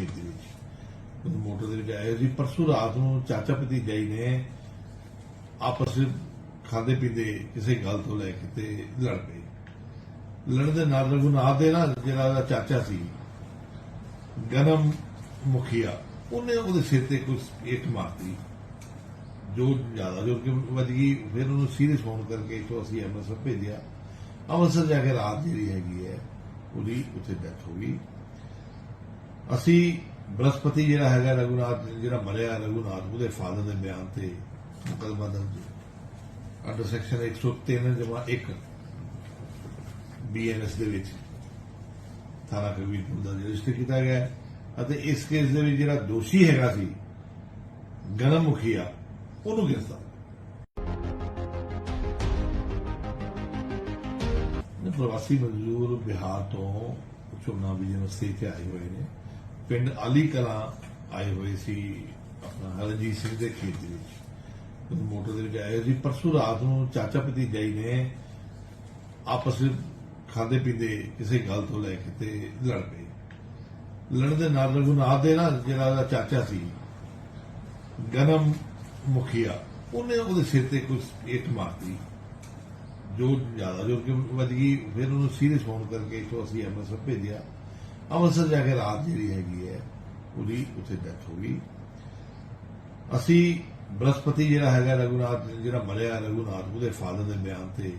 ਖੇਤ ਦੇ ਵਿੱਚ। ਉਹ ਮੋਟਰ ਦੇ ਵਿੱਚ ਆਏ। ਸੀ ਪਰਸੋਂ ਰਾਤ ਨੂੰ ਚਾਚਾ ਭਤੀਜਾ ਜੀ ਨੇ। ਆਪਸ ਵਿੱਚ ਖਾਂਦੇ ਪੀਂਦੇ ਕਿਸੇ ਗੱਲ ਤੋਂ ਲੈ ਕੇ ਤੇ ਲੜ ਪਏ। ਲੜਨ ਦੇ ਨਾਲ ਰਘੁਨਾਥ ਦੇ ਨਾ, ਜਿਹੜਾ ਉਹਦਾ ਚਾਚਾ ਸੀ, ਗਨਮ ਮੁਖੀਆ, ਉਹਨੇ ਉਹਦੇ ਸਿਰ ਤੇ ਕੁਝ ਇੱਟ ਮਾਰਤੀ। ਜੋ ਜ਼ਿਆਦਾ ਜੋ ਕਿ ਵੱਜ ਗਈ। ਫਿਰ ਉਹਨੂੰ ਸੀਰੀਅਸ ਹੋਣ ਕਰਕੇ ਤੋਂ ਅਸੀਂ ਅੰਮ੍ਰਿਤਸਰ ਭੇਜਿਆ। ਅੰਮ੍ਰਿਤਸਰ ਜਾ ਕੇ ਰਾਤ ਜਿਹੜੀ ਹੈਗੀ ਹੈ, ਉਹਦੀ ਉੱਥੇ ਡੈਥ ਹੋ ਗਈ। ਅਸੀਂ ਬ੍ਰਹਸਪਤੀ ਜਿਹੜਾ ਹੈਗਾ ਰਘੁਨਾਥ ਜਿਹੜਾ ਮਰਿਆ ਰਘੁਨਾਥ ਉਹਦੇ ਫਾਦਰ ਦੇ ਬਿਆਨ ਤੇ ਮੁਕੱਦਮਾ ਦਰਜ ਅੰਡਰ ਸੈਕਸ਼ਨ 103 ਜਮਾ 1 ਬੀਐਨਐਸ ਦੇ ਵਿੱਚ ਥਾਣਾ ਕਬੀਰਪੁਰ ਦਾ ਰਜਿਸਟਰ ਕੀਤਾ ਗਿਆ ਅਤੇ ਇਸ ਕੇਸ ਦੇ ਵਿੱਚ ਜਿਹੜਾ ਦੋਸ਼ੀ ਹੈਗਾ ਸੀ ਗਰਮ ਮੁਖੀਆ ਉਹਨੂੰ ਗ੍ਰਿਫਤਾਰ। ਪ੍ਰਵਾਸੀ ਮਜ਼ਦੂਰ ਬਿਹਾਰ ਤੋਂ ਚੁਣਾ ਬਿਜਨਸ ਵਾਸਤੇ ਤੇ ਆਏ ਹੋਏ ਨੇ। ਪਿੰਡ ਆਲੀ ਕਲਾਂ ਆਏ ਹੋਏ ਸੀ ਆਪਣਾ ਹਰਜੀਤ ਸਿੰਘ ਦੇ ਖੇਤ ਦੇ ਵਿੱਚ। ਉਹ ਮੋਟਰ ਦੇ ਵਿੱਚ ਆਏ ਸੀ। ਪਰਸੋਂ ਰਾਤ ਨੂੰ ਚਾਚਾ ਭਤੀਜਾ ਜੀ ਨੇ ਆਪਸ ਵਿੱਚ ਖਾਂਦੇ ਪੀਂਦੇ ਕਿਸੇ ਗੱਲ ਤੋਂ ਲੈ ਕੇ ਤੇ ਲੜ ਪਏ। ਲੜਨ ਦੇ ਨਾਲ ਰਘੁਨਾਥ ਦੇ ਨਾ ਜਿਹੜਾ ਉਹਦਾ ਚਾਚਾ ਸੀ, ਗਨਮ ਮੁਖੀਆ, ਉਹਨੇ ਉਹਦੇ ਸਿਰ ਤੇ ਕੁਝ ਇੱਟ ਮਾਰਤੀ। ਜੋ ਜ਼ਿਆਦਾ ਜੋ ਕਿ ਵੱਜ ਗਈ, ਫਿਰ ਉਹਨੂੰ ਸੀਰੀਅਸ ਹੋਣ ਕਰਕੇ ਤੋਂ ਅਸੀਂ ਅੰਮ੍ਰਿਤਸਰ ਭੇਜਿਆ। ਅੰਮ੍ਰਿਤਸਰ ਜਾ ਕੇ ਰਾਤ ਜਿਹੜੀ ਹੈਗੀ ਹੈ, ਉਹਦੀ ਉੱਥੇ ਡੈਥ ਹੋ ਗਈ। ਅਸੀਂ ਬ੍ਰਹਸਪਤੀ ਜਿਹੜਾ ਹੈਗਾ, ਰਘੁਨਾਥ, ਜਿਹੜਾ ਮਰਿਆ ਰਘੁਨਾਥ, ਉਹਦੇ ਫਾਦਰ ਦੇ ਬਿਆਨ ਤੇ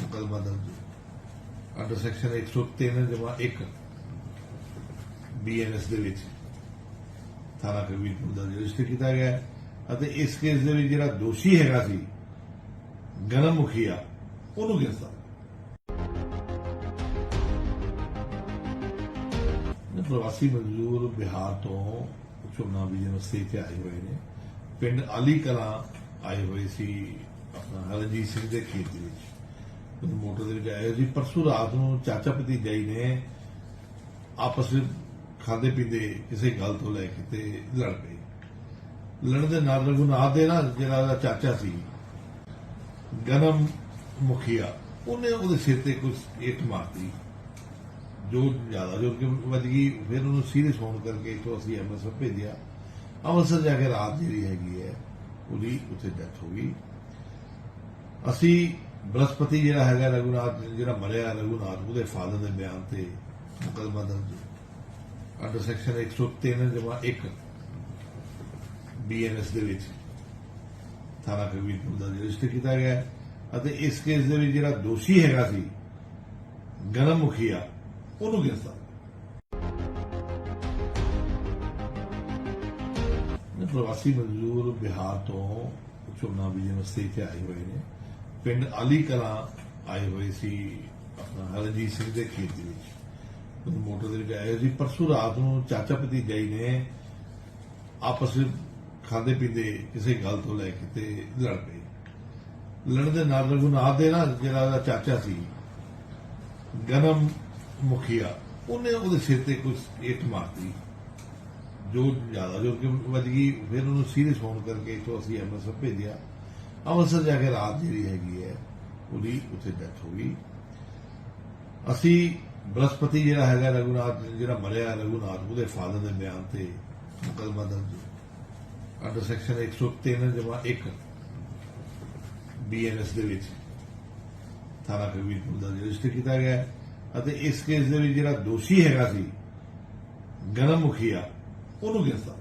ਮੁਕੱਦਮਾ ਦਰਜ ਅੰਡਰ ਸੈਕਸ਼ਨ 103 ਜਮਾ 1 ਬੀਐਨਐਸ ਦੇ ਵਿੱਚ ਥਾਣਾ ਕਬੀਰਪੁਰ ਦਾ ਰਜਿਸਟਰ ਕੀਤਾ ਗਿਆ ਅਤੇ ਇਸ ਕੇਸ ਦੇ ਵਿੱਚ ਜਿਹੜਾ ਦੋਸ਼ੀ ਹੈਗਾ ਸੀ ਗਨਮ ਮੁਖੀਆ ਉਹਨੂੰ ਗ੍ਰਿਫਤਾਰ ਪ੍ਰਵਾਸੀ ਮਜ਼ਦੂਰ ਬਿਹਾਰ ਤੋਂ ਚੁਣਾ ਵਿਜਨ ਵਾਸਤੇ ਤੇ ਆਏ ਹੋਏ ਨੇ। ਪਿੰਡ ਆਲੀ ਕਲਾਂ ਆਏ ਹੋਏ ਸੀ ਆਪਣਾ ਹਰਜੀਤ ਸਿੰਘ ਦੇ ਖੇਤ ਦੇ ਵਿੱਚ। ਉਹ ਮੋਟਰ ਦੇ ਵਿੱਚ ਆਏ ਸੀ। ਪਰਸੂ ਰਾਤ ਨੂੰ ਚਾਚਾ ਭਤੀਜਾ ਜੀ ਨੇ ਆਪਸ ਵਿੱਚ ਖਾਂਦੇ ਪੀਂਦੇ ਕਿਸੇ ਗੱਲ ਤੋਂ ਲੈ ਕੇ ਤੇ ਲੜ ਪਏ। ਲੜਨ ਦੇ ਨਾਲ ਰਘੁਨਾਥ ਦੇ ਨਾ ਜਿਹੜਾ ਉਹਦਾ ਚਾਚਾ ਸੀ, ਗਨਮ ਮੁਖੀਆ, ਉਹਨੇ ਉਹਦੇ ਸਿਰ ਤੇ ਕੁਝ ਇੱਟ ਮਾਰਤੀ। ਜੋ ਜ਼ਿਆਦਾ, ਜੋ ਕਿ ਵੱਜ ਗਈ, ਫਿਰ ਉਹਨੂੰ ਸੀਰੀਅਸ ਹੋਣ ਕਰਕੇ ਤੋਂ ਅਸੀਂ ਅੰਮ੍ਰਿਤਸਰ ਭੇਜਿਆ। ਅੰਮ੍ਰਿਤਸਰ ਜਾ ਕੇ ਰਾਤ ਜਿਹੜੀ ਹੈਗੀ ਹੈ, ਉਹਦੀ ਉੱਥੇ ਡੈਥ ਹੋ ਗਈ। ਅਸੀਂ ਬ੍ਰਹਸਪਤੀ ਜਿਹੜਾ ਹੈਗਾ, ਰਘੁਨਾਥ ਜਿਹੜਾ ਮਰਿਆ ਰਘੁਨਾਥ, ਉਹਦੇ ਫਾਦਰ ਦੇ ਬਿਆਨ ਤੇ ਮੁਕੱਦਮਾ ਦਰਜ ਅੰਡਰ ਸੈਕਸ਼ਨ 103 ਜਮਾ 1 ਬੀਐਨਐਸ ਦੇ ਵਿੱਚ ਥਾਣਾ ਕਬੀਰਪੁਰ ਦਾ ਰਜਿਸਟਰ ਕੀਤਾ ਗਿਆ ਅਤੇ ਇਸ ਕੇਸ ਦੇ ਵਿੱਚ ਜਿਹੜਾ ਦੋਸ਼ੀ ਹੈਗਾ ਸੀ ਗਰਮ ਮੁਖੀਆ ਉਹਨੂੰ ਗ੍ਰਿਫਤਾਰ ਨੇ ਪ੍ਰਵਾਸੀ ਮਜ਼ਦੂਰ ਬਿਹਾਰ ਤੋਂ ਚੁਣਾ ਵਿਜਨ ਵਾਸਤੇ ਤੇ ਆਏ ਹੋਏ ਨੇ। ਪਿੰਡ ਅਲੀ ਕਲਾਂ ਆਏ ਹੋਏ ਸੀ ਆਪਣਾ ਹਰਜੀਤ ਸਿੰਘ ਦੇ ਖੇਤ ਦੇ ਵਿੱਚ। ਮੋਟਰ ਦੇ ਵਿੱਚ ਆਏ ਸੀ। ਪਰਸੋਂ ਰਾਤ ਨੂੰ ਚਾਚਾ ਭਤੀਜਾ ਜੀ ਨੇ ਆਪਸ ਵਿੱਚ ਖਾਂਦੇ ਪੀਂਦੇ ਕਿਸੇ ਗੱਲ ਤੋਂ ਲੈ ਕੇ ਤੇ ਲੜ ਪਏ। ਲੜਨ ਦੇ ਨਾਲ ਰਘੁਨਾਥ ਦੇ ਨਾ ਜਿਹੜਾ ਚਾਚਾ ਸੀ, ਗਨਮ ਮੁਖੀਆ, ਉਹਨੇ ਉਹਦੇ ਸਿਰ ਤੇ ਕੁਝ ਇੱਟ ਮਾਰਤੀ। ਜੋ ਜ਼ਿਆਦਾ, ਜੋ ਕਿ ਵੱਜ ਗਈ, ਫਿਰ ਉਹਨੂੰ ਸੀਰੀਅਸ ਹੋਣ ਕਰਕੇ ਇਥੋਂ ਅਸੀਂ ਅੰਮ੍ਰਿਤਸਰ ਭੇਜਿਆ। ਅੰਮ੍ਰਿਤਸਰ ਜਾ ਕੇ ਰਾਤ ਜਿਹੜੀ ਹੈਗੀ ਹੈ, ਉਹਦੀ ਉੱਥੇ ਡੈਥ ਹੋ ਗਈ। ਅਸੀਂ ਬ੍ਰਹਸਪਤੀ ਜਿਹੜਾ ਹੈਗਾ, ਰਘੁਨਾਥ, ਜਿਹੜਾ ਮਰਿਆ ਰਘੁਨਾਥ, ਉਹਦੇ ਫਾਦਰ ਦੇ ਬਿਆਨ ਤੇ ਮੁਕੱਦਮਾ ਦਰਜ ਅੰਡਰ ਸੈਕਸ਼ਨ 103 ਜਮਾ 1 ਬੀਐਨਐਸ ਦੇ ਵਿੱਚ, ਥਾਣਾ ਕਬੀਰਪੁਰ ਦਾ ਰਜਿਸਟਰ ਕੀਤਾ ਗਿਆ ਹੈ। ਅਤੇ ਇਸ ਕੇਸ ਦੇ ਵਿੱਚ ਜਿਹੜਾ ਦੋਸ਼ੀ ਹੈਗਾ ਸੀ ਗਰਮ ਮੁਖੀਆ ਉਹਨੂੰ ਗ੍ਰਿਫਤਾਰ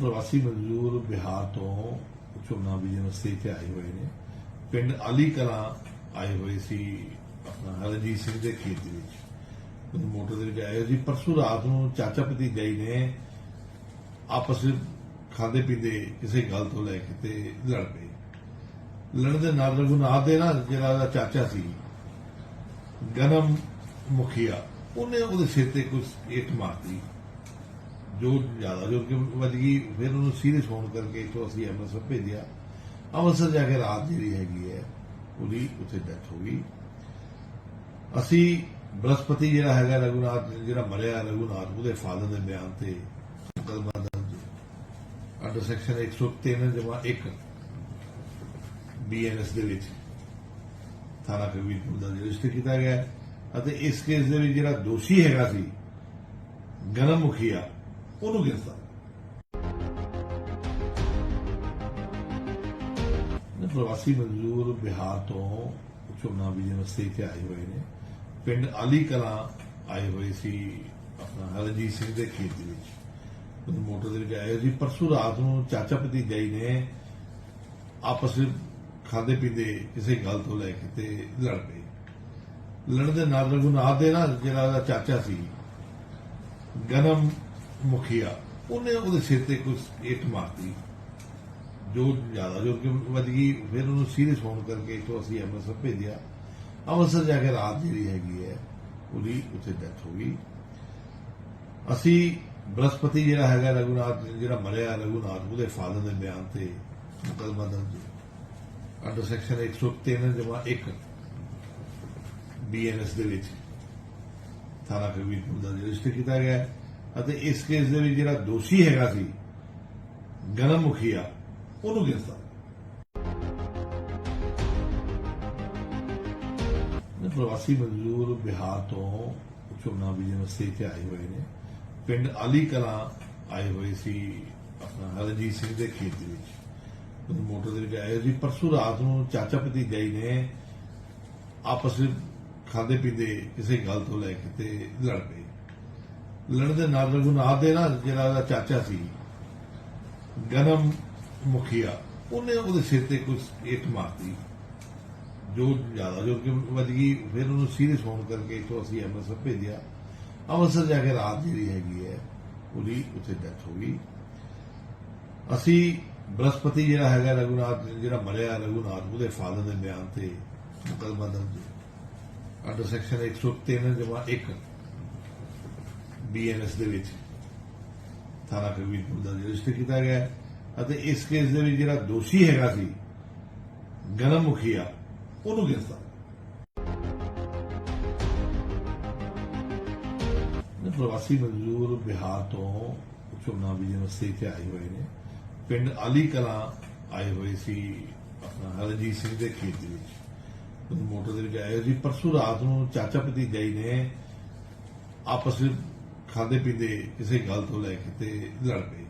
ਪ੍ਰਵਾਸੀ ਮਜ਼ਦੂਰ ਬਿਹਾਰ ਤੋਂ ਚੁਣਾ ਵਿਜਨ ਵਾਸਤੇ ਤੇ ਆਏ ਹੋਏ ਨੇ। ਪਿੰਡ ਅਲੀ ਕਲਾਂ ਆਏ ਹੋਏ ਸੀ ਆਪਣਾ ਹਰਜੀਤ ਸਿੰਘ ਦੇ ਖੇਤ ਦੇ ਵਿੱਚ। ਉਹ ਮੋਟਰ ਦੇ ਵਿੱਚ ਆਏ ਸੀ। ਪਰਸੋਂ ਰਾਤ ਨੂੰ ਚਾਚਾ ਭਤੀਜਾ ਜੀ ਨੇ ਆਪਸ ਵਿੱਚ ਖਾਂਦੇ ਪੀਂਦੇ ਕਿਸੇ ਗੱਲ ਤੋਂ ਲੈ ਕੇ ਤੇ ਲੜ ਪਏ। ਲੜਨ ਦੇ ਨਾਲ ਰਘੁਨਾਥ ਦੇ ਨਾ, ਜਿਹੜਾ ਉਹਦਾ ਚਾਚਾ ਸੀ ਗਨਮ ਮੁਖੀਆ, ਉਹਨੇ ਉਹਦੇ ਸਿਰ ਤੇ ਕੁਝ ਇੱਟ ਮਾਰਤੀ। ਜੋ ਜ਼ਿਆਦਾ, ਜੋ ਕਿ ਵੱਜ ਗਈ, ਫਿਰ ਉਹਨੂੰ ਸੀਰੀਅਸ ਹੋਣ ਕਰਕੇ ਤੋਂ ਅਸੀਂ ਅੰਮ੍ਰਿਤਸਰ ਭੇਜਿਆ। ਅੰਮ੍ਰਿਤਸਰ ਜਾ ਕੇ ਰਾਤ ਜਿਹੜੀ ਹੈਗੀ ਹੈ, ਉਹਦੀ ਉੱਥੇ ਡੈਥ ਹੋ ਗਈ। ਅਸੀਂ ਬ੍ਰਹਸਪਤੀ ਜਿਹੜਾ ਹੈਗਾ ਰਘੁਨਾਥ ਜਿਹੜਾ ਮਰਿਆ ਰਘੁਨਾਥ ਉਹਦੇ ਫਾਦਰ ਦੇ ਬਿਆਨ ਤੇ ਮੁਕੱਦਮਾ ਦਰਜ ਅੰਡਰ ਸੈਕਸ਼ਨ 103 ਜਮਾ 1 ਬੀਐਨਐਸ ਦੇ ਵਿੱਚ। ਥਾਣਾ ਕਬੀਰਪੁਰ ਦਾ ਰਜਿਸਟਰ ਕੀਤਾ ਗਿਆ। ਅਤੇ ਇਸ ਕੇਸ ਦੇ ਵਿੱਚ ਜਿਹੜਾ ਦੋਸ਼ੀ ਹੈਗਾ ਸੀ ਗਰਮ ਮੁਖੀਆ ਉਹਨੂੰ ਗ੍ਰਿਫਤਾਰ। ਨੇ ਪ੍ਰਵਾਸੀ ਮਜ਼ਦੂਰ ਬਿਹਾਰ ਤੋਂ ਝੋਨਾ ਬੀਜਣ ਵਾਸਤੇ ਇੱਥੇ ਆਏ ਹੋਏ ਨੇ। ਪਿੰਡ ਆਲੀ ਕਲਾਂ ਆਏ ਹੋਏ ਸੀ ਆਪਣਾ ਹਰਜੀਤ ਸਿੰਘ ਦੇ ਖੇਤ ਦੇ ਵਿੱਚ। ਉਹ ਮੋਟਰ ਦੇ ਵਿੱਚ ਆਏ ਹੋਏ ਸੀ। ਪਰਸੋਂ ਰਾਤ ਨੂੰ ਚਾਚਾ ਭਤੀਜਾ ਜੀ ਨੇ ਆਪਸ ਵਿੱਚ ਖਾਦੇ ਪੀਂਦੇ ਕਿਸੇ ਗੱਲ ਤੋਂ ਲੈ ਕੇ ਤੇ ਲੜ ਪਏ। ਲੜਨ ਦੇ ਨਾਲ ਰਘੁਨਾਥ ਦੇ ਨਾਲ ਜਿਹੜਾ ਉਹਦਾ ਚਾਚਾ ਸੀ, ਗਨਮ ਮੁਖੀਆ, ਉਹਨੇ ਉਹਦੇ ਸਿਰ ਤੇ ਕੁਝ ਇੱਟ ਮਾਰਤੀ। ਜੋ ਜ਼ਿਆਦਾ ਜੋ ਕਿ ਵੱਜ ਗਈ, ਫਿਰ ਉਹਨੂੰ ਸੀਰੀਅਸ ਹੋਣ ਕਰਕੇ ਇਥੋਂ ਅਸੀਂ ਅੰਮ੍ਰਿਤਸਰ ਭੇਜਿਆ। ਅੰਮ੍ਰਿਤਸਰ ਜਾ ਕੇ ਰਾਤ ਜਿਹੜੀ ਹੈਗੀ ਹੈ, ਉਹਦੀ ਉੱਥੇ ਡੈਥ ਹੋ ਗਈ। ਅਸੀਂ ਬ੍ਰਹਸਪਤੀ ਜਿਹੜਾ ਹੈਗਾ ਰਘੁਨਾਥ, ਜਿਹੜਾ ਮਰਿਆ ਰਘੁਨਾਥ, ਉਹਦੇ ਫਾਦਰ ਦੇ ਬਿਆਨ ਤੇ ਮੁਕੱਦਮਾ ਦਰਜ ਅੰਡਰ ਸੈਕਸ਼ਨ 103 ਜਮਾ 1 ਬੀਐਨਐਸ ਦੇ ਵਿੱਚ ਥਾਣਾ ਕਬੀਰਪੁਰ ਦਾ ਰਜਿਸਟਰ ਕੀਤਾ ਗਿਆ ਅਤੇ ਇਸ ਕੇਸ ਦੇ ਵਿੱਚ ਜਿਹੜਾ ਦੋਸ਼ੀ ਹੈਗਾ ਸੀ ਗਨਮ ਮੁਖੀਆ ਉਹਨੂੰ ਗ੍ਰਿਫਤਾਰ ਨੇ। ਪ੍ਰਵਾਸੀ ਮਜ਼ਦੂਰ ਬਿਹਾਰ ਤੋਂ ਝੋਨਾ ਬੀਜਣ ਵਾਸਤੇ ਇੱਥੇ ਆਏ ਹੋਏ ਨੇ। ਪਿੰਡ ਆਲੀ ਕਲਾਂ ਆਏ ਹੋਏ ਸੀ ਆਪਣਾ ਹਰਜੀਤ ਸਿੰਘ ਦੇ ਖੇਤ ਦੇ ਵਿੱਚ। ਉਹ ਮੋਟਰ ਦੇ ਵਿੱਚ ਆਏ ਹੋਏ ਸੀ। ਪਰਸੋਂ ਰਾਤ ਨੂੰ ਚਾਚਾ ਭਤੀਜਾ ਜੀ ਨੇ ਆਪਸ ਵਿੱਚ ਖਾਦੇ ਪੀਂਦੇ ਕਿਸੇ ਗੱਲ ਤੋਂ ਲੈ ਕੇ ਤੇ ਲੜ ਪਏ। ਲੜਨ ਨਾਲ ਰਘੁਨਾਥ ਦੇ ਨਾਲ ਜਿਹੜਾ ਉਹਦਾ ਚਾਚਾ ਸੀ, ਗਨਮ ਮੁਖੀਆ, ਉਹਨੇ ਉਹਦੇ ਸਿਰ ਤੇ ਕੁਝ ਇੱਟ ਮਾਰਤੀ। ਜੋ ਜ਼ਿਆਦਾ ਜੋ ਕਿ ਵੱਜ ਗਈ, ਫਿਰ ਉਹਨੂੰ ਸੀਰੀਅਸ ਹੋਣ ਕਰਕੇ ਇਥੋਂ ਅਸੀਂ ਅੰਮ੍ਰਿਤਸਰ ਭੇਜਿਆ। ਅੰਮ੍ਰਿਤਸਰ ਜਾ ਕੇ ਰਾਤ ਜਿਹੜੀ ਹੈਗੀ ਹੈ, ਉਹਦੀ ਉੱਥੇ ਡੈਥ ਹੋ ਗਈ। ਅਸੀਂ ਬ੍ਰਹਸਪਤੀ ਜਿਹੜਾ ਹੈਗਾ ਰਘੁਨਾਥ ਜਿਹੜਾ ਮਰਿਆ ਰਘੁਨਾਥ, ਉਹਦੇ ਫਾਦਰ ਦੇ ਬਿਆਨ ਤੇ ਮੁਕੱਦਮਾ ਦਰਜ ਅੰਡਰ ਸੈਕਸ਼ਨ 103 ਜਮਾ 1 ਬੀਐਨਐਸ ਦੇ ਵਿੱਚ ਥਾਣਾ ਕਬੀਰਪੁਰ ਦਾ ਰਜਿਸਟਰ ਕੀਤਾ ਗਿਆ ਅਤੇ ਇਸ ਕੇਸ ਦੇ ਵਿੱਚ ਜਿਹੜਾ ਦੋਸ਼ੀ ਹੈਗਾ ਸੀ, ਗਰਮ ਮੁਖੀਆ, ਉਹਨੂੰ ਗ੍ਰਿਫਤਾਰ ਪ੍ਰਵਾਸੀ ਮਜ਼ਦੂਰ ਬਿਹਾਰ ਤੋਂ ਝੋਨਾ ਬੀਜਣ ਵਾਸਤੇ ਇੱਥੇ ਆਏ ਹੋਏ ਨੇ। ਪਿੰਡ ਆਲੀ ਕਲਾਂ ਆਏ ਹੋਏ ਸੀ ਆਪਣਾ ਹਰਜੀਤ ਸਿੰਘ ਦੇ ਖੇਤ ਦੇ ਵਿੱਚ। ਉਹ ਮੋਟਰ ਦੇ ਵਿੱਚ ਆਏ ਹੋਏ ਸੀ। ਪਰਸੋਂ ਰਾਤ ਨੂੰ ਚਾਚਾ ਭਤੀਜਾ ਜੀ ਨੇ ਆਪਸ ਵਿੱਚ ਖਾਦੇ ਪੀਂਦੇ ਕਿਸੇ ਗੱਲ ਤੋਂ ਲੈ ਕੇ ਤੇ ਲੜ ਪਏ।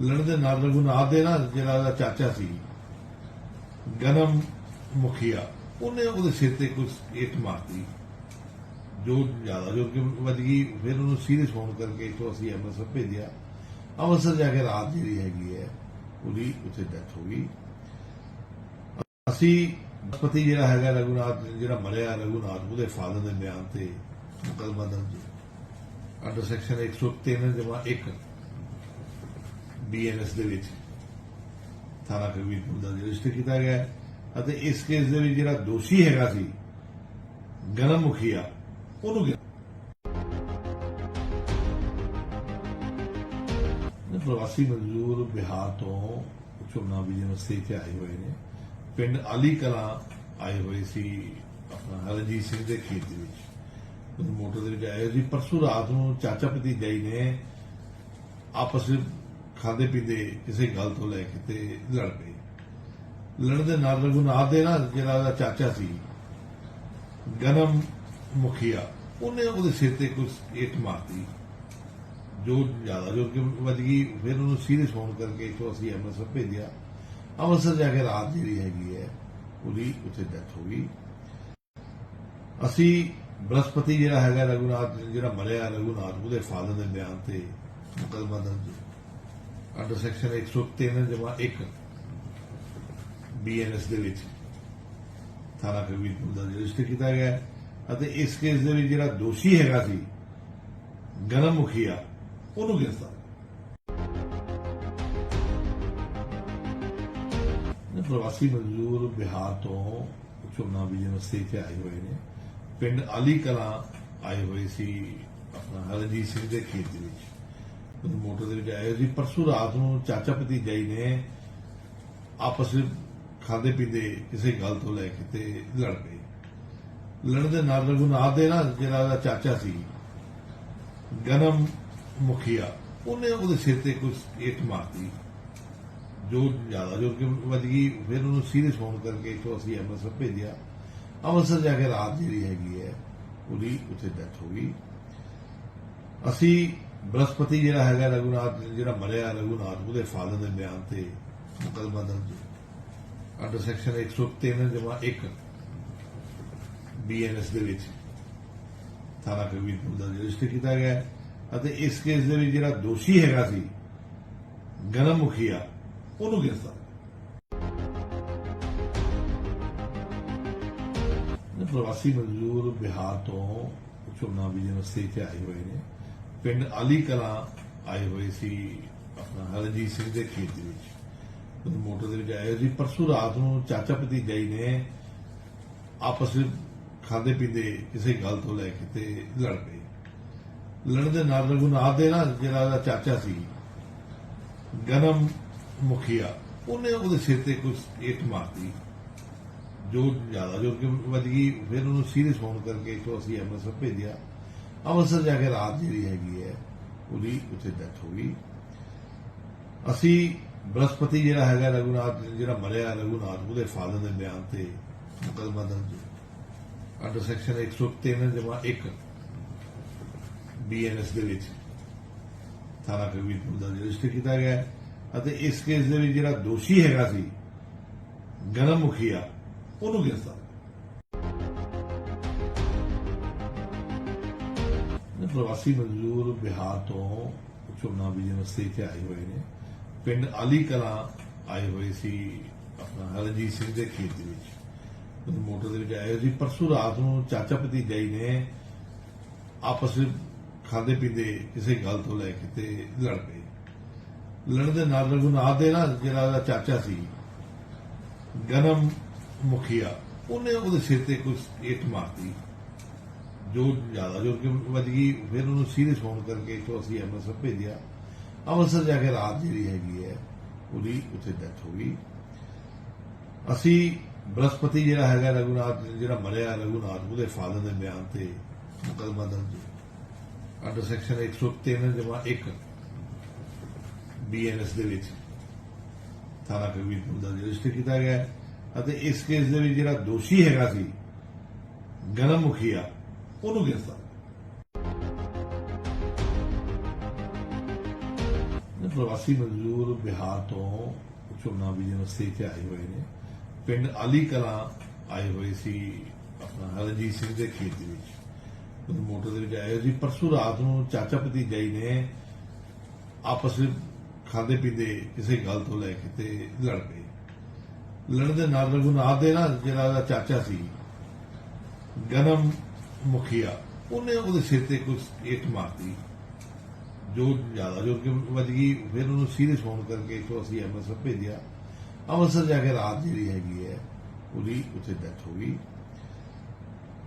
ਲੜਨ ਦੇ ਨਾਲ ਰਘੁਨਾਥ ਦੇ ਨਾ ਜਿਹੜਾ ਉਹਦਾ ਚਾਚਾ ਸੀ, ਗਨਮ ਮੁਖੀਆ, ਉਹਨੇ ਉਹਦੇ ਸਿਰ ਤੇ ਕੁਝ ਇੱਟ ਮਾਰਤੀ। ਜੋ ਜ਼ਿਆਦਾ ਜੋ ਕਿ ਵੱਜ ਗਈ। ਫਿਰ ਉਹਨੂੰ ਸੀਰੀਅਸ ਹੋਣ ਕਰਕੇ ਇੱਥੋਂ ਅਸੀਂ ਅੰਮ੍ਰਿਤਸਰ ਭੇਜਿਆ। ਅੰਮ੍ਰਿਤਸਰ ਜਾ ਕੇ ਰਾਤ ਜਿਹੜੀ ਹੈਗੀ ਹੈ, ਉਹਦੀ ਉੱਥੇ ਡੈਥ ਹੋ ਗਈ। ਅਸੀਂ ਬ੍ਰਹਸਪਤੀ ਜਿਹੜਾ ਹੈਗਾ ਰਘੁਨਾਥ, ਜਿਹੜਾ ਮਰਿਆ ਰਘੁਨਾਥ, ਉਹਦੇ ਫਾਦਰ ਦੇ ਬਿਆਨ ਤੇ ਮੁਕੱਦਮਾ ਦਰਜ ਅੰਡਰ ਸੈਕਸ਼ਨ 103 ਜਮਾ 1 ਬੀਐਨਐਸ ਦੇ ਵਿੱਚ ਥਾਣਾ ਕਬੀਰਪੁਰ ਦਾ ਰਜਿਸਟਰ ਕੀਤਾ ਗਿਆ ਅਤੇ ਇਸ ਕੇਸ ਦੇ ਵਿੱਚ ਜਿਹੜਾ ਦੋਸ਼ੀ ਹੈਗਾ ਸੀ ਗਰਮ ਮੁਖੀਆ ਉਹਨੂੰ ਪ੍ਰਵਾਸੀ ਮਜ਼ਦੂਰ ਬਿਹਾਰ ਤੋਂ ਝੋਨਾ ਬੀਜਣ ਵਾਸਤੇ ਇੱਥੇ ਆਏ ਹੋਏ ਨੇ। ਪਿੰਡ ਆਲੀ ਕਲਾਂ ਆਏ ਹੋਏ ਸੀ ਆਪਣਾ ਹਰਜੀਤ ਸਿੰਘ ਦੇ ਖੇਤ ਦੇ ਵਿੱਚ। ਉਹ ਮੋਟਰ ਦੇ ਵਿੱਚ ਆਏ ਹੋਏ ਸੀ। ਪਰਸੋਂ ਰਾਤ ਨੂੰ ਚਾਚਾ ਭਤੀਜਾ ਜੀ ਨੇ ਆਪਸ ਵਿੱਚ ਖਾਦੇ ਪੀਂਦੇ ਕਿਸੇ ਗੱਲ ਤੋਂ ਲੈ ਕੇ ਤੇ ਲੜ ਪਏ। ਲੜਨ ਦੇ ਨਾਲ ਰਘੁਨਾਥ ਦੇ ਨਾਲ ਜਿਹੜਾ ਉਹਦਾ ਚਾਚਾ ਸੀ, ਗਨਮ ਮੁਖੀਆ, ਉਹਨੇ ਉਹਦੇ ਸਿਰ ਤੇ ਕੁਝ ਇੱਟ ਮਾਰਤੀ। ਜੋ ਜ਼ਿਆਦਾ ਜੋ ਕਿ ਵੱਜ ਗਈ, ਫਿਰ ਉਹਨੂੰ ਸੀਰੀਅਸ ਹੋਣ ਕਰਕੇ ਇੱਥੋਂ ਅਸੀਂ ਅੰਮ੍ਰਿਤਸਰ ਭੇਜਿਆ। ਅੰਮ੍ਰਿਤਸਰ ਜਾ ਕੇ ਰਾਤ ਜਿਹੜੀ ਹੈਗੀ ਹੈ, ਉਹਦੀ ਉੱਥੇ ਡੈਥ ਹੋ ਗਈ। ਅਸੀਂ ਬ੍ਰਹਸਪਤੀ ਜਿਹੜਾ ਹੈਗਾ ਰਘੁਨਾਥ, ਜਿਹੜਾ ਮਰਿਆ ਰਘੁਨਾਥ, ਉਹਦੇ ਫਾਦਰ ਦੇ ਬਿਆਨ ਤੇ ਮੁਕਦਮਾ ਦਰਜ ਅੰਡਰ ਸੈਕਸ਼ਨ 103 ਜਮਾ 1 ਬੀਐਨਐਸ ਦੇ ਵਿੱਚ ਥਾਣਾ ਕਬੀਰਪੁਰ ਦਾ ਰਜਿਸਟਰ ਕੀਤਾ ਗਿਆ ਅਤੇ ਇਸ ਕੇਸ ਦੇ ਵਿੱਚ ਜਿਹੜਾ ਦੋਸ਼ੀ ਹੈਗਾ ਸੀ ਗਰਮ ਮੁਖੀਆ ਉਹਨੂੰ ਗ੍ਰਿਫਤਾਰ ਨੇ ਪ੍ਰਵਾਸੀ ਮਜ਼ਦੂਰ ਬਿਹਾਰ ਤੋਂ ਝੋਨਾ ਬੀਜਣ ਵਾਸਤੇ ਆਏ ਹੋਏ ਨੇ। ਪਿੰਡ ਆਲੀ ਕਲਾਂ ਆਏ ਹੋਏ ਸੀ ਆਪਣਾ ਹਰਜੀਤ ਸਿੰਘ ਦੇ ਖੇਤ ਦੇ ਵਿੱਚ। ਉਹ ਮੋਟਰ ਦੇ ਵਿੱਚ ਆਏ ਹੋਏ ਸੀ। ਪਰਸੋਂ ਰਾਤ ਨੂੰ ਚਾਚਾ ਭਤੀਜਾ ਜੀ ਨੇ ਆਪਸ ਵਿੱਚ ਖਾਦੇ ਪੀਂਦੇ ਕਿਸੇ ਗੱਲ ਤੋਂ ਲੈ ਕੇ ਤੇ ਲੜ ਪਏ। ਲੜਨ ਦੇ ਨਾਲ ਰਘੁਨਾਥ ਦੇ ਨਾ, ਜਿਹੜਾ ਚਾਚਾ ਸੀ, ਗਨਮ ਮੁਖੀਆ, ਉਹਨੇ ਉਹਦੇ ਸਿਰ ਤੇ ਕੁਝ ਇੱਟ ਮਾਰਤੀ। ਜੋ ਜ਼ਿਆਦਾ ਜੋ ਕਿ ਵੱਜ ਗਈ, ਫਿਰ ਉਹਨੂੰ ਸੀਰੀਅਸ ਹੋਣ ਕਰਕੇ ਇੱਥੋਂ ਅਸੀਂ ਅੰਮ੍ਰਿਤਸਰ ਭੇਜਿਆ। ਅੰਮ੍ਰਿਤਸਰ ਜਾ ਕੇ ਰਾਤ ਜਿਹੜੀ ਹੈਗੀ ਹੈ, ਉਹਦੀ ਉੱਥੇ ਡੈਥ ਹੋ ਗਈ। ਅਸੀਂ ਬ੍ਰਹਸਪਤੀ ਜਿਹੜਾ ਹੈਗਾ, ਰਘੁਨਾਥ, ਜਿਹੜਾ ਮਰਿਆ ਰਘੁਨਾਥ, ਉਹਦੇ ਫਾਦਰ ਦੇ ਬਿਆਨ ਤੇ ਮੁਕੱਦਮਾ ਦਰਜ ਅੰਡਰ ਸੈਕਸ਼ਨ 103 ਜਮਾ 1 ਬੀਐਨਐਸ ਦੇ ਵਿੱਚ, ਥਾਣਾ ਕਬੀਰਪੁਰ ਦਾ ਰਜਿਸਟਰ ਕੀਤਾ ਗਿਆ ਹੈ। ਅਤੇ ਇਸ ਕੇਸ ਦੇ ਵਿੱਚ ਜਿਹੜਾ ਦੋਸ਼ੀ ਹੈਗਾ ਸੀ ਗਰਮ ਮੁਖੀਆ ਉਹਨੂੰ ਗ੍ਰਿਫਤਾਰ ਪ੍ਰਵਾਸੀ ਮਜ਼ਦੂਰ ਬਿਹਾਰ ਤੋਂ ਚੁਣਾ ਵਿਜਨ ਵਾਸਤੇ ਇੱਥੇ ਆਏ ਹੋਏ ਨੇ। ਪਿੰਡ ਆਲੀ ਕਲਾਂ ਆਏ ਹੋਏ ਸੀ ਆਪਣਾ ਹਰਜੀਤ ਸਿੰਘ ਦੇ ਖੇਤ ਦੇ ਵਿੱਚ। ਉਹ ਮੋਟਰ ਦੇ ਵਿੱਚ ਆਏ ਹੋਏ ਸੀ। ਪਰਸੋਂ ਰਾਤ ਨੂੰ ਚਾਚਾ ਭਤੀਜਾ ਜੀ ਨੇ ਆਪਸ ਵਿੱਚ ਖਾਦੇ ਪੀਂਦੇ ਕਿਸੇ ਗੱਲ ਤੋਂ ਲੈ ਕੇ ਤੇ ਲੜ ਪਏ। ਲੜਨ ਦੇ ਨਾਲ ਰਘੁਨਾਥ ਦੇ ਨਾ ਜਿਹੜਾ ਉਹਦਾ ਚਾਚਾ ਸੀ, ਗਨਮ ਮੁਖੀਆ, ਉਹਨੇ ਉਹਦੇ ਸਿਰ ਤੇ ਕੁਝ ਇੱਟ ਮਾਰਤੀ। ਜੋ ਜ਼ਿਆਦਾ ਜੋ ਕਿ ਵੱਜ ਗਈ, ਫਿਰ ਉਹਨੂੰ ਸੀਰੀਅਸ ਹੋਣ ਕਰਕੇ ਤੋਂ ਅਸੀਂ ਅੰਮ੍ਰਿਤਸਰ ਭੇਜਿਆ। ਅੰਮ੍ਰਿਤਸਰ ਜਾ ਕੇ ਰਾਤ ਜਿਹੜੀ ਹੈਗੀ ਹੈ, ਉਹਦੀ ਉੱਥੇ ਡੈਥ ਹੋ ਗਈ। ਅਸੀਂ ਬ੍ਰਹਸਪਤੀ ਜਿਹੜਾ ਹੈਗਾ ਰਘੁਨਾਥ, ਜਿਹੜਾ ਮਰਿਆ ਰਘੁਨਾਥ, ਉਹਦੇ ਫਾਦਰ ਦੇ ਬਿਆਨ ਤੇ ਮੁਕੱਦਮਾ ਦਰਜ ਅੰਡਰ ਸੈਕਸ਼ਨ 103 ਜਮਾ 1 ਬੀਐਨਐਸ ਦੇ ਵਿੱਚ ਥਾਣਾ ਕਬੀਰਪੁਰ ਦਾ ਰਜਿਸਟਰ ਕੀਤਾ ਗਿਆ ਅਤੇ ਇਸ ਕੇਸ ਦੇ ਵਿੱਚ ਜਿਹੜਾ ਦੋਸ਼ੀ ਹੈਗਾ ਸੀ ਗਰਮ ਮੁਖੀਆ ਉਹਨੂੰ ਗ੍ਰਿਫਤਾਰ ਇਹ ਪ੍ਰਵਾਸੀ ਮਜ਼ਦੂਰ ਬਿਹਾਰ ਤੋਂ ਝੋਨਾ ਵਿਜਨ ਵਾਸਤੇ ਇੱਥੇ ਆਏ ਹੋਏ ਨੇ। ਪਿੰਡ ਅਲੀ ਕਲਾਂ ਆਏ ਹੋਏ ਸੀ ਆਪਣਾ ਹਰਜੀਤ ਸਿੰਘ ਦੇ ਖੇਤ ਦੇ ਵਿੱਚ। ਮੋਟਰ ਦੇ ਵਿੱਚ ਆਏ ਹੋਏ ਸੀ। ਪਰਸੋਂ ਰਾਤ ਨੂੰ ਚਾਚਾ ਭਤੀਜਾ ਜੀ ਨੇ ਆਪਸ ਵਿੱਚ ਖਾਂਦੇ ਪੀਂਦੇ ਕਿਸੇ ਗੱਲ ਤੋਂ ਲੈ ਕੇ ਤੇ ਲੜ ਗਏ ਲੜਨ ਦੇ ਨਾਲ ਰਘੁਨਾਥ ਦੇ ਨਾ ਜਿਹੜਾ ਉਹਦਾ ਚਾਚਾ ਸੀ, ਗਨਮ ਮੁਖੀਆ, ਉਹਨੇ ਉਹਦੇ ਸਿਰ ਤੇ ਕੁਝ ਇੱਟ ਮਾਰਤੀ। ਜੋ ਜ਼ਿਆਦਾ ਜੋ ਕਿ ਵੱਜ ਗਈ, ਫਿਰ ਉਹਨੂੰ ਸੀਰੀਅਸ ਹੋਣ ਕਰਕੇ ਤੋਂ ਅਸੀਂ ਅੰਮ੍ਰਿਤਸਰ ਭੇਜਿਆ। ਅੰਮ੍ਰਿਤਸਰ ਜਾ ਕੇ ਰਾਤ ਜਿਹੜੀ ਹੈਗੀ ਹੈ, ਉਹਦੀ ਉੱਥੇ ਡੈਥ ਹੋ ਗਈ। ਅਸੀਂ ਬ੍ਰਹਸਪਤੀ ਜਿਹੜਾ ਹੈਗਾ ਰਘੁਨਾਥ, ਜਿਹੜਾ ਮਰਿਆ ਰਘੁਨਾਥ, ਉਹਦੇ ਫਾਦਰ ਦੇ ਬਿਆਨ ਤੇ ਮੁਕੱਦਮਾ ਦਰਜ ਅੰਡਰ ਸੈਕਸ਼ਨ 103 ਜਮਾ 1 ਬੀਐਨਐਸ ਦੇ ਵਿੱਚ ਥਾਣਾ ਕਬੀਰਪੁਰ ਦਾ ਰਜਿਸਟਰ ਕੀਤਾ ਗਿਆ ਅਤੇ ਇਸ ਕੇਸ ਦੇ ਵਿੱਚ ਜਿਹੜਾ ਦੋਸ਼ੀ ਹੈਗਾ ਸੀ ਗਨਮ ਮੁਖੀਆ, ਉਹਨੂੰ ਗ੍ਰਿਫਤਾਰ ਪ੍ਰਵਾਸੀ ਮਜ਼ਦੂਰ ਬਿਹਾਰ ਤੋਂ ਝੋਨਾ ਵਿਜਨ ਵਾਸਤੇ ਇੱਥੇ ਆਏ ਹੋਏ ਨੇ। ਪਿੰਡ ਅਲੀ ਕਲਾਂ ਆਏ ਹੋਏ ਸੀ ਆਪਣਾ ਹਰਜੀਤ ਸਿੰਘ ਦੇ ਖੇਤ ਦੇ ਵਿੱਚ। ਉਹ ਮੋਟਰ ਦੇ ਵਿੱਚ ਆਏ ਹੋਏ ਸੀ। ਪਰਸੋਂ ਰਾਤ ਨੂੰ ਚਾਚਾ ਭਤੀਜਾ ਜੀ ਨੇ ਆਪਸ ਵਿੱਚ ਖਾਦੇ ਪੀਂਦੇ ਕਿਸੇ ਗੱਲ ਤੋਂ ਲੈ ਕੇ ਤੇ ਲੜ ਪਏ। ਲੜਨ ਦੇ ਨਾਲ ਰਘੁਨਾਥ ਦੇ ਨਾ ਜਿਹੜਾ ਉਹਦਾ ਚਾਚਾ ਸੀ, ਗਨਮ ਮੁਖੀਆ, ਉਹਨੇ ਉਹਦੇ ਸਿਰ ਤੇ ਕੁਝ ਇੱਟ ਮਾਰਤੀ। ਜੋ ਜ਼ਿਆਦਾ ਜੋ ਕਿ ਵੱਜ ਗਈ, ਫਿਰ ਉਹਨੂੰ ਸੀਰੀਅਸ ਹੋਣ ਕਰਕੇ ਤੋਂ ਅਸੀਂ ਅੰਮ੍ਰਿਤਸਰ ਭੇਜਿਆ। ਅੰਮ੍ਰਿਤਸਰ ਜਾ ਕੇ ਰਾਤ ਜਿਹੜੀ ਹੈਗੀ ਹੈ, ਉਹਦੀ ਉੱਥੇ ਡੈਥ ਹੋ ਗਈ।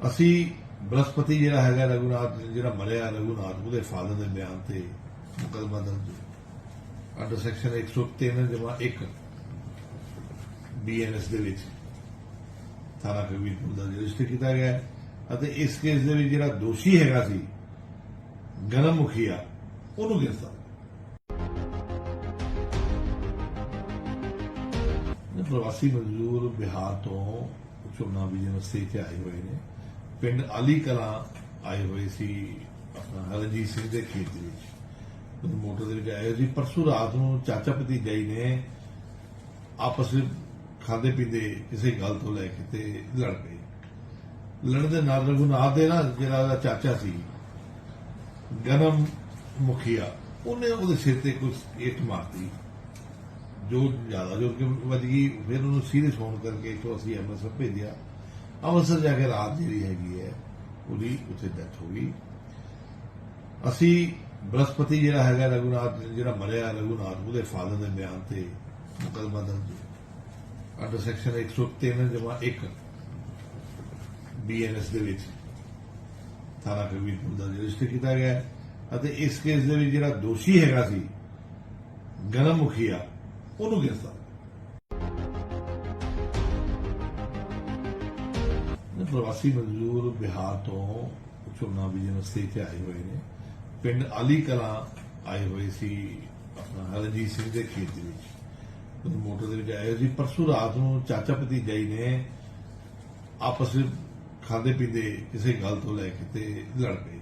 ਅਸੀਂ ਬ੍ਰਹਸਪਤੀ ਜਿਹੜਾ ਹੈਗਾ ਰਘੁਨਾਥ, ਜਿਹੜਾ ਮਰਿਆ ਰਘੁਨਾਥ, ਉਹਦੇ ਫਾਦਰ ਦੇ ਬਿਆਨ ਤੇ ਮੁਕੱਦਮਾ ਦਰਜ ਅੰਡਰ ਸੈਕਸ਼ਨ 103 ਜਮਾ 1 ਬੀਐਨਐਸ ਦੇ ਵਿੱਚ ਥਾਣਾ ਕਬੀਰਪੁਰ ਦਾ ਰਜਿਸਟਰ ਕੀਤਾ ਗਿਆ ਅਤੇ ਇਸ ਕੇਸ ਦੇ ਵਿੱਚ ਜਿਹੜਾ ਦੋਸ਼ੀ ਹੈਗਾ ਸੀ ਗਰਮ ਮੁਖੀਆ ਉਹਨੂੰ ਗ੍ਰਿਫਤਾਰ ਪ੍ਰਵਾਸੀ ਮਜ਼ਦੂਰ ਬਿਹਾਰ ਤੋਂ ਚੋਣਾਂ ਵਿਜਨ ਵਾਸਤੇ ਇੱਥੇ ਆਏ ਹੋਏ ਨੇ। ਪਿੰਡ ਆਲੀ ਕਲਾਂ ਆਏ ਹੋਏ ਸੀ ਆਪਣਾ ਹਰਜੀਤ ਸਿੰਘ ਦੇ ਖੇਤ ਦੇ ਵਿੱਚ। ਉਹ ਮੋਟਰ ਦੇ ਵਿੱਚ ਆਏ ਹੋਏ ਸੀ। ਪਰਸੋਂ ਰਾਤ ਨੂੰ ਚਾਚਾ ਭਤੀਜਾ ਜੀ ਨੇ ਆਪਸ ਵਿੱਚ ਖਾਦੇ ਪੀਂਦੇ ਕਿਸੇ ਗੱਲ ਤੋਂ ਲੈ ਕੇ ਤੇ ਲੜ ਪਏ। ਲੜਨ ਦੇ ਨਾਲ ਰਘੁਨਾਥ ਦੇ ਨਾ ਜਿਹੜਾ ਉਹਦਾ ਚਾਚਾ ਸੀ, ਗਨਮ ਮੁਖੀਆ, ਉਹਨੇ ਉਹਦੇ ਸਿਰ ਤੇ ਕੁਝ ਇੱਟ ਮਾਰਤੀ। ਜੋ ਜ਼ਿਆਦਾ, ਜੋ ਕਿ ਵੱਜ ਗਈ। ਫਿਰ ਉਹਨੂੰ ਸੀਰੀਅਸ ਹੋਣ ਕਰਕੇ ਤੋਂ ਅਸੀਂ ਅੰਮ੍ਰਿਤਸਰ ਭੇਜਿਆ। ਅੰਮ੍ਰਿਤਸਰ ਜਾ ਕੇ ਰਾਤ ਜਿਹੜੀ ਹੈਗੀ ਹੈ, ਉਹਦੀ ਉੱਥੇ ਡੈਥ ਹੋ ਗਈ। ਅਸੀਂ ਬ੍ਰਹਸਪਤੀ ਜਿਹੜਾ ਹੈਗਾ ਰਘੁਨਾਥ, ਜਿਹੜਾ ਮਰਿਆ ਰਘੁਨਾਥ, ਉਹਦੇ ਫਾਦਰ ਦੇ ਬਿਆਨ ਤੇ ਮੁਕੱਦਮਾ ਦਰਜ ਅੰਡਰ ਸੈਕਸ਼ਨ 103 ਜਮਾ 1 ਬੀਐਨਐਸ ਦੇ ਵਿੱਚ ਥਾਣਾ ਕਬੀਰਪੁਰ ਦਾ ਰਜਿਸਟਰ ਕੀਤਾ ਗਿਆ ਅਤੇ ਇਸ ਕੇਸ ਦੇ ਵਿੱਚ ਜਿਹੜਾ ਦੋਸ਼ੀ ਹੈਗਾ ਸੀ ਗਰਮ ਮੁਖੀਆ ਉਹਨੂੰ ਗ੍ਰਿਫਤਾਰ ਪ੍ਰਵਾਸੀ ਮਜ਼ਦੂਰ ਬਿਹਾਰ ਤੋਂ ਝੋਨਾ ਵਿਜਨ ਵਾਸਤੇ ਇੱਥੇ ਆਏ ਹੋਏ ਨੇ। ਪਿੰਡ ਅਲੀ ਕਲਾਂ ਆਏ ਹੋਏ ਸੀ ਆਪਣਾ ਹਰਜੀਤ ਸਿੰਘ ਦੇ ਖੇਤ ਦੇ ਵਿੱਚ। ਉਹ ਮੋਟਰ ਦੇ ਵਿੱਚ ਆਏ ਹੋਏ ਸੀ। ਪਰਸੋਂ ਰਾਤ ਨੂੰ ਚਾਚਾ ਭਤੀਜਾ ਜੀ ਨੇ ਆਪਸ ਵਿੱਚ ਖਾਦੇ ਪੀਂਦੇ ਕਿਸੇ ਗੱਲ ਤੋਂ ਲੈ ਕੇ ਤੇ ਲੜ ਪਏ।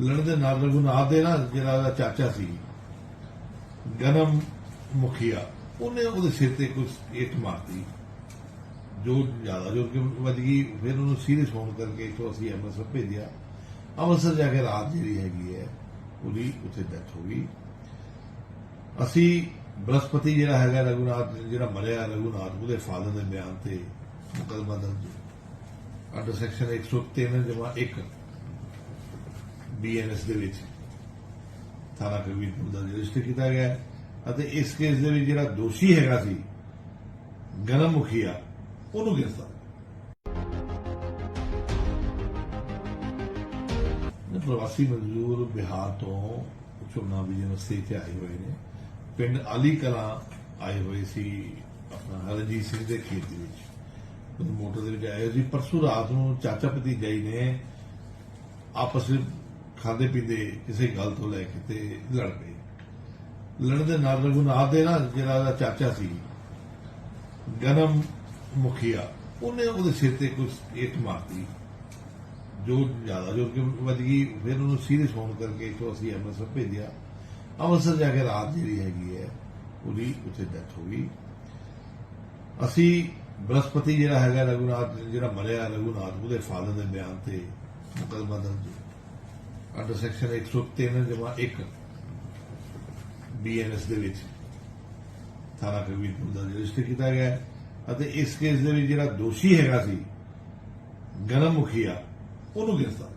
ਲੜਨ ਦੇ ਨਾਲ ਰਘੁਨਾਥ ਦੇ ਨਾ ਜਿਹੜਾ ਚਾਚਾ ਸੀ, ਗਨਮ ਮੁਖੀਆ, ਉਹਨੇ ਉਹਦੇ ਸਿਰ ਤੇ ਕੁਝ ਇੱਟ ਮਾਰਤੀ। ਜੋ ਜ਼ਿਆਦਾ ਜੋ ਕਿ ਵੱਜ ਗਈ, ਫਿਰ ਉਹਨੂੰ ਸੀਰੀਅਸ ਹੋਣ ਕਰਕੇ ਇੱਥੋਂ ਅਸੀਂ ਭੇਜਿਆ। ਅੰਮ੍ਰਿਤਸਰ ਜਾ ਕੇ ਰਾਤ ਜਿਹੜੀ ਹੈਗੀ ਹੈ, ਉਹਦੀ ਉੱਥੇ ਡੈਥ ਹੋ ਗਈ। ਅਸੀਂ ਬ੍ਰਹਸਪਤੀ ਜਿਹੜਾ ਹੈਗਾ ਰਘੁਨਾਥ, ਜਿਹੜਾ ਮਰਿਆ ਰਘੁਨਾਥ, ਉਹਦੇ ਫਾਦਰ ਦੇ ਬਿਆਨ ਤੇ ਮੁਕੱਦਮਾ ਦਰਜ ਅੰਡਰ ਸੈਕਸ਼ਨ 103 ਜਮਾ 1 ਬੀਐਨਐਸ ਦੇ ਵਿੱਚ ਥਾਣਾ ਕਬੀਰਪੁਰ ਦਾ ਰਜਿਸਟਰ ਕੀਤਾ ਗਿਆ ਅਤੇ ਇਸ ਕੇਸ ਦੇ ਵਿੱਚ ਜਿਹੜਾ ਦੋਸ਼ੀ ਹੈਗਾ ਸੀ ਗਰਮ ਮੁਖੀਆ ਉਹਨੂੰ ਗ੍ਰਿਫਤਾਰ ਪ੍ਰਵਾਸੀ ਮਜ਼ਦੂਰ ਬਿਹਾਰ ਤੋਂ ਚੁਣਾ ਵਿਜਨ ਵਾਸਤੇ ਤੇ ਆਏ ਹੋਏ ਨੇ। ਪਿੰਡ ਅਲੀ ਕਲਾਂ ਆਏ ਹੋਏ ਸੀ ਆਪਣਾ ਹਰਜੀਤ ਸਿੰਘ ਦੇ ਖੇਤ ਦੇ ਵਿੱਚ। ਉਹ ਮੋਟਰ ਦੇ ਵਿੱਚ ਆਏ ਹੋਏ ਸੀ। ਪਰਸੋਂ ਰਾਤ ਨੂੰ ਚਾਚਾ ਭਤੀਜਾ ਹੀ ਨੇ ਆਪਸ ਵਿੱਚ ਖਾਦੇ ਪੀਂਦੇ ਕਿਸੇ ਗੱਲ ਤੋਂ ਲੈ ਕੇ ਤੇ ਲੜ ਪਏ। ਲੜਨ ਦੇ ਨਾਲ ਰਘੁਨਾਥ ਦੇ ਨਾ ਜਿਹੜਾ ਚਾਚਾ ਸੀ, ਗਨਮ ਮੁਖੀਆ। ਉਹਨੇ ਉਹਦੇ ਸਿਰ ਤੇ ਕੁਝ ਇੱਟ ਮਾਰਤੀ। ਜੋ ਜ਼ਿਆਦਾ, ਜੋ ਕਿ ਵੱਜ ਗਈ। ਫਿਰ ਉਹਨੂੰ ਸੀਰੀਅਸ ਹੋਣ ਕਰਕੇ ਇੱਥੋਂ ਅਸੀਂ ਅੰਮ੍ਰਿਤਸਰ ਭੇਜਿਆ। ਅੰਮ੍ਰਿਤਸਰ ਜਾ ਕੇ ਰਾਤ ਜਿਹੜੀ ਹੈਗੀ ਹੈ, ਉਹਦੀ ਉੱਥੇ ਡੈਥ ਹੋ ਗਈ। ਅਸੀਂ ਬ੍ਰਹਸਪਤੀ ਜਿਹੜਾ ਹੈਗਾ, ਰਘੁਨਾਥ, ਜਿਹੜਾ ਮਰਿਆ ਰਘੁਨਾਥ, ਉਹਦੇ ਫਾਦਰ ਦੇ ਬਿਆਨ ਤੇ ਮੁਕੱਦਮਾ ਦਰਜ ਅੰਡਰ ਸੈਕਸ਼ਨ 103 ਜਮਾ 1 ਬੀਐਨਐਸ ਦੇ ਵਿੱਚ ਥਾਣਾ ਕਬੀਰਪੁਰ ਦਾ ਰਜਿਸਟਰ ਕੀਤਾ ਗਿਆ ਹੈ। ਅਤੇ ਇਸ ਕੇਸ ਦੇ ਵਿੱਚ ਜਿਹੜਾ ਦੋਸ਼ੀ ਹੈਗਾ ਸੀ ਗਰਮ ਮੁਖੀਆ ਉਹਨੂੰ ਗ੍ਰਿਫਤਾਰ